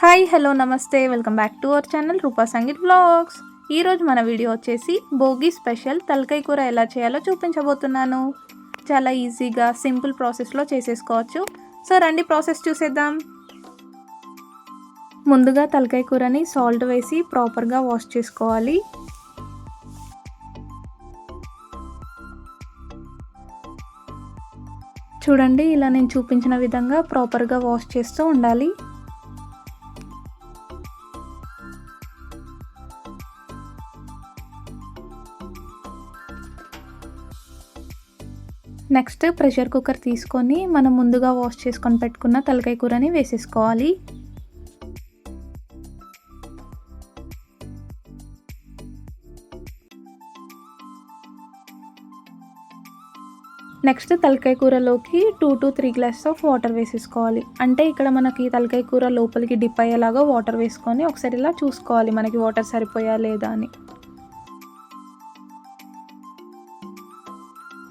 Hi hello నమస్తే. Welcome back to our channel Rupa Sangeet blogs. ఈరోజు మన video వచ్చేసి భోగి స్పెషల్ తలకాయ కూర ఎలా చేయాలో చూపించబోతున్నాను. చాలా ఈజీగా సింపుల్ ప్రాసెస్లో చేసేసుకోవచ్చు. సో రండి ప్రాసెస్ చూసేద్దాం. ముందుగా తలకాయ కూరని సాల్ట్ వేసి ప్రాపర్గా వాష్ చేసుకోవాలి. చూడండి ఇలా నేను చూపించిన విధంగా ప్రాపర్గా వాష్ చేస్తూ ఉండాలి. నెక్స్ట్ ప్రెషర్ కుక్కర్ తీసుకొని మనం ముందుగా వాష్ చేసుకొని పెట్టుకున్న తలకాయ కూరని వేసేసుకోవాలి. నెక్స్ట్ తలకాయ కూరలోకి two to three glasses of water వేసేసుకోవాలి. అంటే ఇక్కడ మనకి తలకాయ కూర లోపలికి డిప్ అయ్యేలాగా వాటర్ వేసుకొని ఒకసారి ఇలా చూసుకోవాలి మనకి వాటర్ సరిపోయా లేదా అని.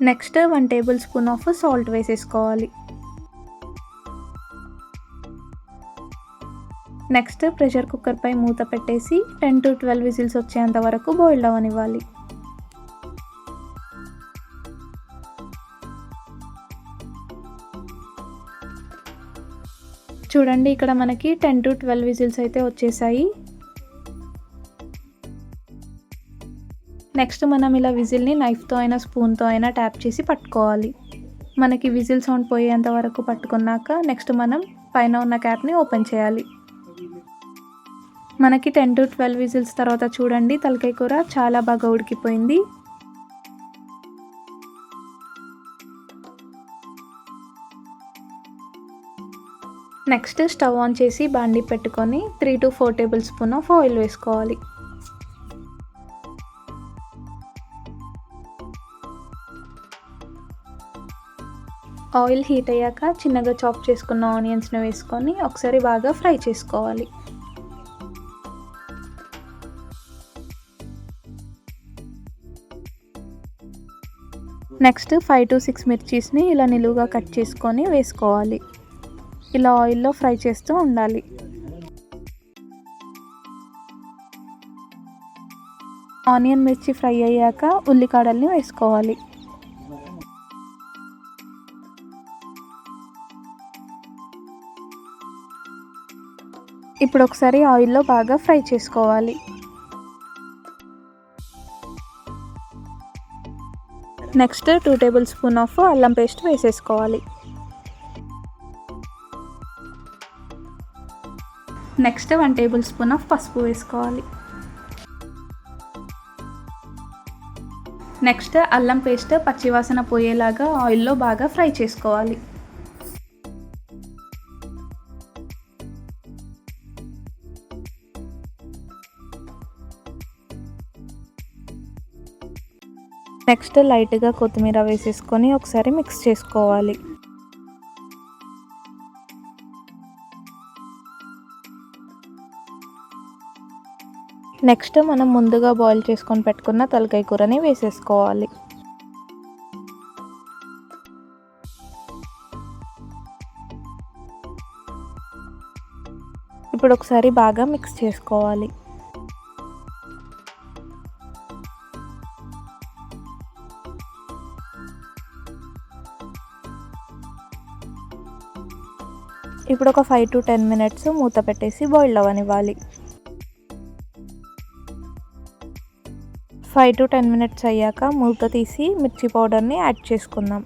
Next one tablespoon of salt వేసేసుకోవాలి. నెక్స్ట్ ప్రెషర్ కుక్కర్పై మూత పెట్టేసి టెన్ టు ట్వెల్వ్ విజిల్స్ వచ్చేంత వరకు బాయిల్ అవ్వనివ్వాలి చూడండి ఇక్కడ మనకి టెన్ టు ట్వెల్వ్ విజిల్స్ అయితే వచ్చేసాయి. నెక్స్ట్ మనం ఇలా విజిల్ని నైఫ్తో అయినా స్పూన్తో అయినా ట్యాప్ చేసి పట్టుకోవాలి. మనకి విజిల్ సౌండ్ పోయేంత వరకు పట్టుకున్నాక నెక్స్ట్ మనం పైన ఉన్న క్యాప్ని ఓపెన్ చేయాలి. మనకి టెన్ టు ట్వెల్వ్ విజిల్స్ తర్వాత చూడండి తలకాయ కూర చాలా బాగా ఉడికిపోయింది. నెక్స్ట్ స్టవ్ ఆన్ చేసి బాండి పెట్టుకొని three to four tablespoon of oil వేసుకోవాలి. ఆయిల్ హీట్ అయ్యాక చిన్నగా చాప్ చేసుకున్న ఆనియన్స్ని వేసుకొని ఒకసారి బాగా ఫ్రై చేసుకోవాలి. నెక్స్ట్ ఫైవ్ టు సిక్స్ మిర్చీస్ని ఇలా నిలువుగా కట్ చేసుకొని వేసుకోవాలి. ఇలా ఆయిల్లో ఫ్రై చేస్తూ ఉండాలి. ఆనియన్ మిర్చి ఫ్రై అయ్యాక ఉల్లికాడల్ని వేసుకోవాలి. ఇప్పుడు ఒకసారి ఆయిల్లో బాగా ఫ్రై చేసుకోవాలి. Next two tablespoon of అల్లం పేస్ట్ వేసేసుకోవాలి. Next one tablespoon of పసుపు వేసుకోవాలి. నెక్స్ట్ అల్లం పేస్ట్ పచ్చివాసన పోయేలాగా ఆయిల్లో బాగా ఫ్రై చేసుకోవాలి. నెక్స్ట్ లైట్గా కొత్తిమీర వేసేసుకొని ఒకసారి మిక్స్ చేసుకోవాలి. నెక్స్ట్ మనం ముందుగా బాయిల్ చేసుకొని పెట్టుకున్న తలకాయ కూరని వేసేసుకోవాలి. ఇప్పుడు ఒకసారి బాగా మిక్స్ చేసుకోవాలి. ఇప్పుడు ఒక ఫైవ్ టు టెన్ మినిట్స్ మూత పెట్టేసి బాయిల్ అవ్వనివ్వాలి. ఫైవ్ టు టెన్ మినిట్స్ అయ్యాక మూత తీసి మిర్చి పౌడర్ని యాడ్ చేసుకుందాం.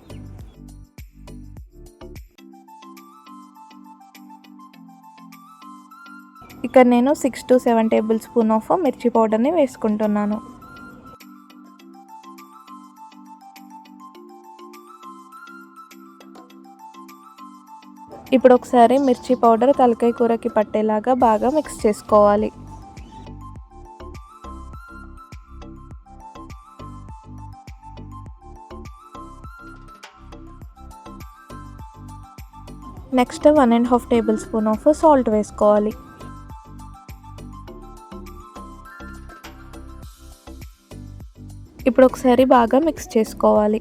ఇక్కడ నేను six to seven tablespoon of మిర్చి పౌడర్ని వేసుకుంటున్నాను. ఇప్పుడు ఒకసారి మిర్చి పౌడర్ తలకాయ కూరకి పట్టేలాగా బాగా మిక్స్ చేసుకోవాలి. Next one and half tablespoon of salt వేసుకోవాలి. ఇప్పుడు ఒకసారి బాగా మిక్స్ చేసుకోవాలి.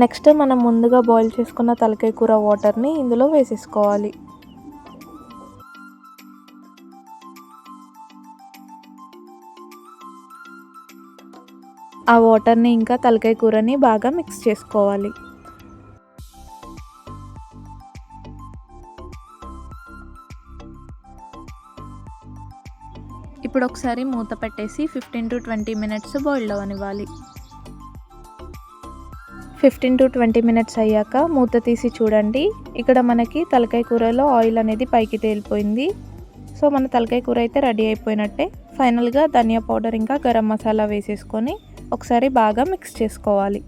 నెక్స్ట్ మనం ముందుగా బాయిల్ చేసుకున్న తలకాయ కూర వాటర్ని ఇందులో వేసేసుకోవాలి. ఆ వాటర్ని ఇంకా తలకాయ కూరని బాగా మిక్స్ చేసుకోవాలి. ఇప్పుడు ఒకసారి మూత పెట్టేసి fifteen to twenty minutes boil అవ్వనివ్వాలి fifteen to twenty minutes అయ్యాక మూత తీసి చూడండి. ఇక్కడ మనకి తలకాయ కూరలో ఆయిల్ అనేది పైకి తేలిపోయింది. సో మన తలకాయ కూర అయితే రెడీ అయిపోయినట్టే. ఫైనల్గా ధనియా పౌడర్ ఇంకా గరం మసాలా వేసేసుకొని ఒకసారి బాగా మిక్స్ చేసుకోవాలి.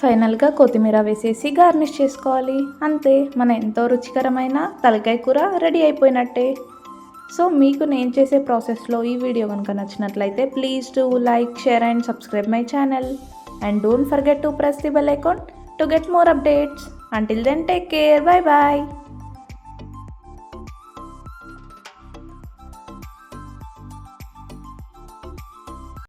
ఫైనల్గా కొత్తిమీర వేసేసి గార్నిష్ చేసుకోవాలి. అంతే మన ఎంతో రుచికరమైన తలకాయ కూర రెడీ అయిపోయినట్టే. సో మీకు నేను చేసే ప్రాసెస్లో ఈ వీడియో కనుక నచ్చినట్లయితే please do like share and subscribe my channel. And don't forget to press the bell icon to get more updates. Until then take care bye bye.